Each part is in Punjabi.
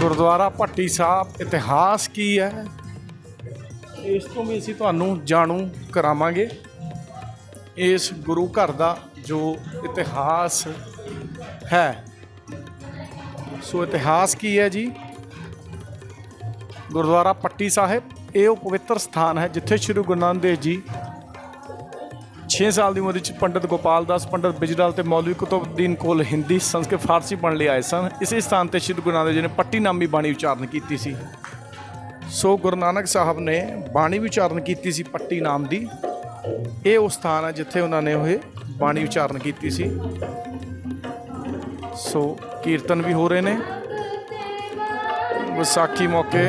ਗੁਰਦੁਆਰਾ ਭੱਟੀ ਸਾਹਿਬ, ਇਤਿਹਾਸ ਕੀ ਹੈ? ਇਸ ਤੋਂ ਵੀ ਅਸੀਂ ਤੁਹਾਨੂੰ ਜਾਣੂ ਕਰਾਵਾਂਗੇ। ਇਸ ਗੁਰੂ ਘਰ ਦਾ ਜੋ ਇਤਿਹਾਸ ਹੈ। ਸੋ ਇਤਿਹਾਸ ਕੀ ਹੈ ਜੀ? ਗੁਰਦੁਆਰਾ ਪੱਟੀ ਸਾਹਿਬ, ਇਹ ਉਹ ਪਵਿੱਤਰ ਸਥਾਨ ਹੈ ਜਿੱਥੇ ਸ੍ਰੀ ਗੁਰੂ ਨਾਨਕ ਦੇਵ ਜੀ 6 ਸਾਲ ਦੀ ਉਮਰ ਵਿੱਚ ਪੰਡਿਤ ਗੋਪਾਲ ਦਾਸ, ਪੰਡਿਤ ਬਿਜਰਾਲ ਤੇ ਮੌਲਵੀ ਕੁਤਬਦੀਨ ਕੋਲ ਹਿੰਦੀ ਸੰਸਕ੍ਰਿਤ ਫਾਰਸੀ ਪੜ੍ਹਨ ਲਈ ਆਏ ਸਨ। ਇਸੇ ਸਥਾਨ ਤੇ ਸ੍ਰੀ ਗੁਰੂ ਨਾਨਕ ਦੇਵ ਜੀ ਨੇ ਪੱਟੀ ਨਾਮੀ ਬਾਣੀ ਉਚਾਰਨ ਕੀਤੀ ਸੀ। ਸੋ ਗੁਰੂ ਨਾਨਕ ਸਾਹਿਬ ਨੇ ਬਾਣੀ ਉਚਾਰਨ ਕੀਤੀ ਸੀ ਪੱਟੀ ਨਾਮ ਦੀ। ਇਹ ਉਹ ਸਥਾਨ ਹੈ ਜਿੱਥੇ ਉਹਨਾਂ ਨੇ ਉਹ ਬਾਣੀ ਉਚਾਰਨ ਕੀਤੀ ਸੀ। ਸੋ ਕੀਰਤਨ ਵੀ ਹੋ ਰਹੇ ਨੇ। ਵਿਸਾਖੀ ਮੌਕੇ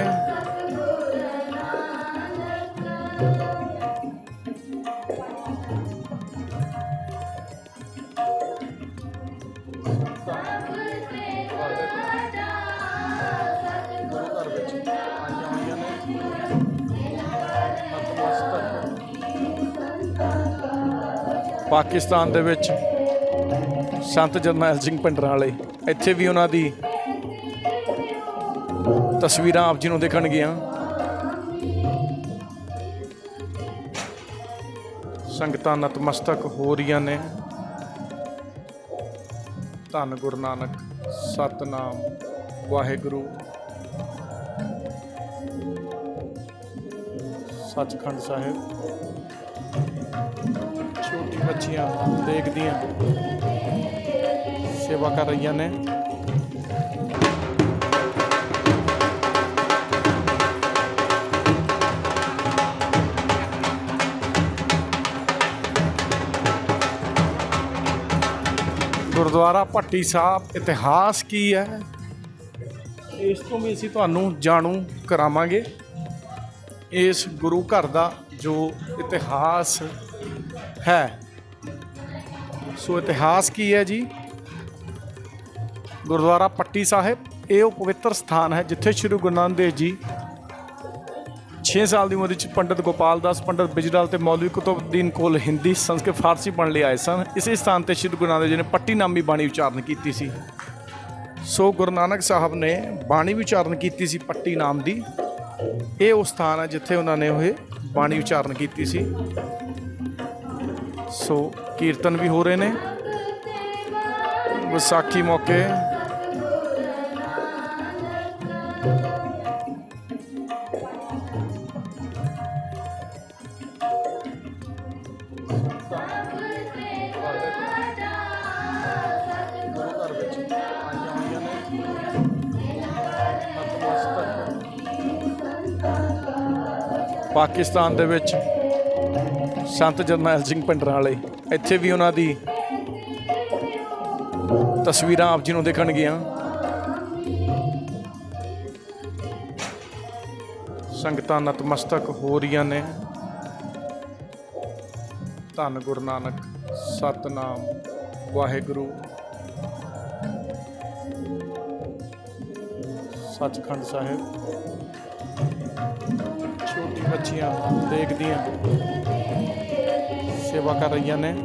ਪਾਕਿਸਤਾਨ ਦੇ ਵਿੱਚ ਸੰਤ ਜਰਨੈਲ ਸਿੰਘ ਪਿੰਡਰਾਂ ਵਾਲੇ, ਇੱਥੇ ਵੀ ਉਹਨਾਂ ਦੀ ਤਸਵੀਰਾਂ ਆਪ ਜੀ ਨੂੰ ਦੇਖਣਗੀਆਂ। ਸੰਗਤਾਂ ਨਤਮਸਤਕ ਹੋ ਰਹੀਆਂ ਨੇ। ਧੰਨ ਗੁਰੂ ਨਾਨਕ, ਸਤਨਾਮ, ਵਾਹਿਗੁਰੂ। ਸੱਚਖੰਡ ਸਾਹਿਬ। ਬੱਚੀਆਂ ਦੇਖਦੀਆਂ। ਸੇਵਾ ਕਰ ਰਹੀਆਂ ਨੇ। ਗੁਰਦੁਆਰਾ ਭੱਟੀ ਸਾਹਿਬ, ਇਤਿਹਾਸ ਕੀ ਹੈ? ਇਸ ਤੋਂ ਵੀ ਅਸੀਂ ਤੁਹਾਨੂੰ ਜਾਣੂ ਕਰਾਵਾਂਗੇ। ਇਸ ਗੁਰੂ ਘਰ ਦਾ ਜੋ ਇਤਿਹਾਸ ਹੈ। ਸੋ ਇਤਿਹਾਸ ਕੀ ਹੈ ਜੀ? ਗੁਰਦੁਆਰਾ ਪੱਟੀ ਸਾਹਿਬ, ਇਹ ਉਹ ਪਵਿੱਤਰ ਸਥਾਨ ਹੈ ਜਿੱਥੇ ਸ੍ਰੀ ਗੁਰੂ ਨਾਨਕ ਦੇਵ ਜੀ 6 ਸਾਲ ਦੀ ਉਮਰ ਵਿੱਚ ਪੰਡਿਤ ਗੋਪਾਲ ਦਾਸ, ਪੰਡਿਤ ਬਿਜਲਾਲ ਤੇ ਮੌਲਵੀ ਕੁਤਬਦੀਨ ਕੋਲ ਹਿੰਦੀ, ਸੰਸਕ੍ਰਿਤ, ਫਾਰਸੀ ਪੜ੍ਹਨ ਲਈ ਆਏ ਸਨ। ਇਸੇ ਸਥਾਨ ਤੇ ਸ੍ਰੀ ਗੁਰੂ ਨਾਨਕ ਦੇਵ ਜੀ ਨੇ ਪੱਟੀ ਨਾਮੀ ਬਾਣੀ ਉਚਾਰਨ ਕੀਤੀ ਸੀ। ਸੋ ਗੁਰੂ ਨਾਨਕ ਸਾਹਿਬ ਨੇ ਬਾਣੀ ਉਚਾਰਨ ਕੀਤੀ ਸੀ ਪੱਟੀ ਨਾਮ ਦੀ। ਇਹ ਉਹ ਸਥਾਨ ਹੈ ਜਿੱਥੇ ਉਹਨਾਂ ਨੇ ਉਹ ਬਾਣੀ ਉਚਾਰਨ ਕੀਤੀ ਸੀ। ਸੋ ਕੀਰਤਨ ਵੀ ਹੋ ਰਹੇ ਨੇ। ਵਿਸਾਖੀ ਮੌਕੇ। ਪਾਕਿਸਤਾਨ ਦੇ ਵਿੱਚ ਸੰਤ ਜਰਨੈਲ ਸਿੰਘ ਪਿੰਡਰਾਂ ਵਾਲੇ। ਇੱਥੇ ਵੀ ਉਹਨਾਂ ਦੀ ਤਸਵੀਰਾਂ ਆਪ ਜੀ ਨੂੰ ਦੇਖਣਗੀਆਂ। ਸੰਗਤਾਂ ਨਤਮਸਤਕ ਹੋ ਰਹੀਆਂ ਨੇ। ਧੰਨ ਗੁਰੂ ਨਾਨਕ, ਸਤਨਾਮ, ਵਾਹਿਗੁਰੂ। ਸੱਚਖੰਡ ਸਾਹਿਬ। ਬੱਚੀਆਂ ਦੇਖਦੀਆਂ। ਸੇਵਾ ਕਰ ਰਹੀਆਂ ਨੇ।